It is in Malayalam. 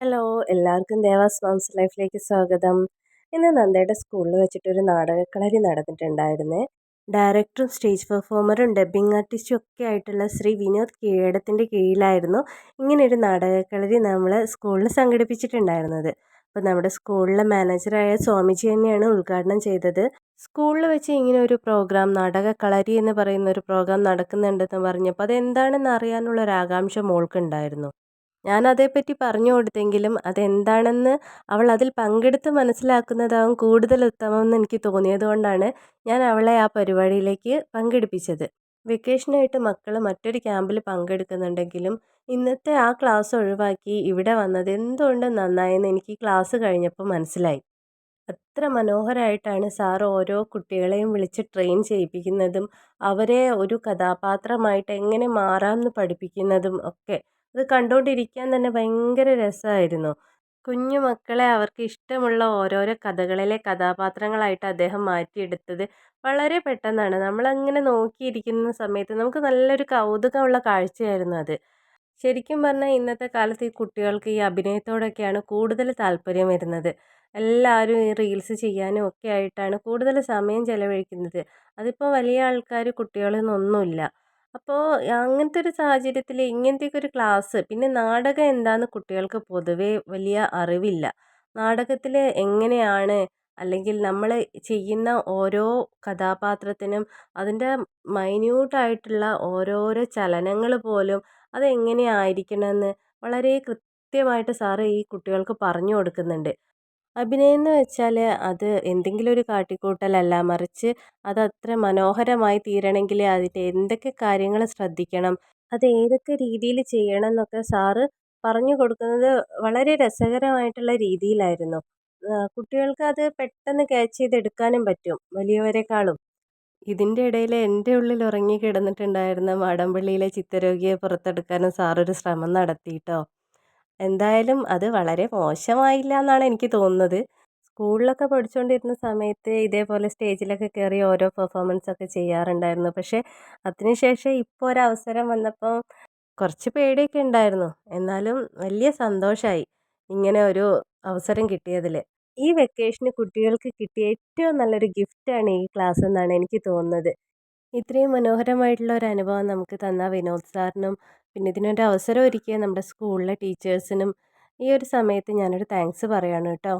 ഹലോ എല്ലാവർക്കും ദേവാസ് മാംസ് ലൈഫിലേക്ക് സ്വാഗതം. ഇന്ന് നന്ദയുടെ സ്കൂളിൽ വെച്ചിട്ടൊരു നാടകക്കളരി നടന്നിട്ടുണ്ടായിരുന്നേ. ഡയറക്ടറും സ്റ്റേജ് പെർഫോമറും ഡബ്ബിംഗ് ആർട്ടിസ്റ്റും ഒക്കെ ആയിട്ടുള്ള ശ്രീ വിനോദ് കീഴടത്തിന്റെ കീഴിലായിരുന്നു ഇങ്ങനെയൊരു നാടകക്കളരി നമ്മൾ സ്കൂളിൽ സംഘടിപ്പിച്ചിട്ടുണ്ടായിരുന്നത്. അപ്പോൾ നമ്മുടെ സ്കൂളിലെ മാനേജറായ സ്വാമിജി തന്നെയാണ് ഉദ്ഘാടനം ചെയ്തത്. സ്കൂളിൽ വെച്ച് ഇങ്ങനെ ഒരു പ്രോഗ്രാം നാടകക്കളരി എന്ന് പറയുന്ന ഒരു പ്രോഗ്രാം നടക്കുന്നുണ്ടെന്ന് പറഞ്ഞപ്പോൾ അതെന്താണെന്ന് അറിയാനുള്ള ഒരു ആകാംക്ഷ മോൾക്കുണ്ടായിരുന്നു. ഞാൻ അതേപ്പറ്റി പറഞ്ഞു കൊടുത്തെങ്കിലും അതെന്താണെന്ന് അവൾ അതിൽ പങ്കെടുത്ത് മനസ്സിലാക്കുന്നതാവും കൂടുതൽ ഉത്തമമെന്ന് എനിക്ക് തോന്നിയതുകൊണ്ടാണ് ഞാൻ അവളെ ആ പരിപാടിയിലേക്ക് പങ്കെടുപ്പിച്ചത്. വെക്കേഷനായിട്ട് മക്കൾ മറ്റൊരു ക്യാമ്പിൽ പങ്കെടുക്കുന്നുണ്ടെങ്കിലും ഇന്നത്തെ ആ ക്ലാസ് ഒഴിവാക്കി ഇവിടെ വന്നത് എന്തുകൊണ്ട് നന്നായെന്ന് എനിക്ക് ക്ലാസ് കഴിഞ്ഞപ്പോൾ മനസ്സിലായി. അത്ര മനോഹരമായിട്ടാണ് സാർ ഓരോ കുട്ടികളെയും വിളിച്ച് ട്രെയിൻ ചെയ്യിപ്പിക്കുന്നതും അവരെ ഒരു കഥാപാത്രമായിട്ട് എങ്ങനെ മാറാമെന്ന് പഠിപ്പിക്കുന്നതും ഒക്കെ അത് കണ്ടുകൊണ്ടിരിക്കാൻ തന്നെ ഭയങ്കര രസമായിരുന്നു കുഞ്ഞു മക്കളെ അവർക്ക് ഇഷ്ടമുള്ള ഓരോരോ കഥകളിലെ കഥാപാത്രങ്ങളായിട്ട് അദ്ദേഹം മാറ്റിയെടുത്തത് വളരെ പെട്ടെന്നാണ്. നമ്മളങ്ങനെ നോക്കിയിരിക്കുന്ന സമയത്ത് നമുക്ക് നല്ലൊരു കൗതുകമുള്ള കാഴ്ചയായിരുന്നു അത്. ശരിക്കും പറഞ്ഞാൽ ഇന്നത്തെ കാലത്ത് ഈ കുട്ടികൾക്ക് ഈ അഭിനയത്തോടൊക്കെയാണ് കൂടുതൽ താല്പര്യം വരുന്നത്. എല്ലാവരും ഈ റീൽസ് ചെയ്യാനും ഒക്കെ ആയിട്ടാണ് കൂടുതൽ സമയം ചിലവഴിക്കുന്നത്. അതിപ്പോൾ വലിയ ആൾക്കാർ കുട്ടികളെന്നൊന്നുമില്ല അപ്പോൾ അങ്ങനത്തെ ഒരു സാഹചര്യത്തിൽ ഇങ്ങനത്തെയൊക്കെ ഒരു ക്ലാസ് പിന്നെ നാടകം എന്താണെന്ന് കുട്ടികൾക്ക് പൊതുവേ വലിയ അറിവില്ല. നാടകത്തിൽ എങ്ങനെയാണ് അല്ലെങ്കിൽ നമ്മൾ ചെയ്യുന്ന ഓരോ കഥാപാത്രത്തിനും അതിന്റെ മൈന്യൂട്ടായിട്ടുള്ള ഓരോരോ ചലനങ്ങൾ പോലും അതെങ്ങനെയായിരിക്കണമെന്ന് വളരെ കൃത്യമായിട്ട് സാറ് ഈ കുട്ടികൾക്ക് പറഞ്ഞു കൊടുക്കുന്നുണ്ട്. അഭിനയം എന്ന് വെച്ചാൽ അത് എന്തെങ്കിലും ഒരു കാട്ടിക്കൂട്ടലല്ല. മറിച്ച് അത് അത്ര മനോഹരമായി തീരണമെങ്കിൽ അതിന്റെ എന്തൊക്കെ കാര്യങ്ങൾ ശ്രദ്ധിക്കണം അത് ഏതൊക്കെ രീതിയിൽ ചെയ്യണം എന്നൊക്കെ സാറ് പറഞ്ഞു കൊടുക്കുന്നത് വളരെ രസകരമായിട്ടുള്ള രീതിയിലായിരുന്നു. കുട്ടികൾക്ക് അത് പെട്ടെന്ന് ക്യാച്ച് ചെയ്തെടുക്കാനും പറ്റും വലിയവരെക്കാളും. ഇതിന്റെ ഇടയിൽ എന്റെ ഉള്ളിൽ ഉറങ്ങി കിടന്നിട്ടുണ്ടായിരുന്ന മാടമ്പള്ളിയിലെ ചിത്തരോഗിയെ പുറത്തെടുക്കാനും സാറൊരു ശ്രമം നടത്തി കേട്ടോ എന്തായാലും അത് വളരെ മോശമായില്ല എന്നാണ് എനിക്ക് തോന്നുന്നത്. സ്കൂളിലൊക്കെ പഠിച്ചുകൊണ്ടിരുന്ന സമയത്ത് ഇതേപോലെ സ്റ്റേജിലൊക്കെ കയറി ഓരോ പെർഫോമൻസ് ഒക്കെ ചെയ്യാറുണ്ടായിരുന്നു. പക്ഷേ അതിനുശേഷം ഇപ്പോൾ ഒരവസരം വന്നപ്പം കുറച്ച് പേടിയൊക്കെ ഉണ്ടായിരുന്നു. എന്നാലും വലിയ സന്തോഷമായി ഇങ്ങനെ ഒരു അവസരം കിട്ടിയതിൽ ഈ വെക്കേഷന് കുട്ടികൾക്ക് കിട്ടിയ ഏറ്റവും നല്ലൊരു ഗിഫ്റ്റാണ് ഈ ക്ലാസ് എന്നാണ് എനിക്ക് തോന്നുന്നത്. ഇത്രയും മനോഹരമായിട്ടുള്ള ഒരു അനുഭവം നമുക്ക് തന്ന വിനോദ് സാറിനും പിന്നെ ഇതിനൊരു അവസരം ഒരുക്കിയ നമ്മുടെ സ്കൂളിലെ ടീച്ചേഴ്സിനും ഈ ഒരു സമയത്ത് ഞാനൊരു താങ്ക്സ് പറയാണ് കേട്ടോ.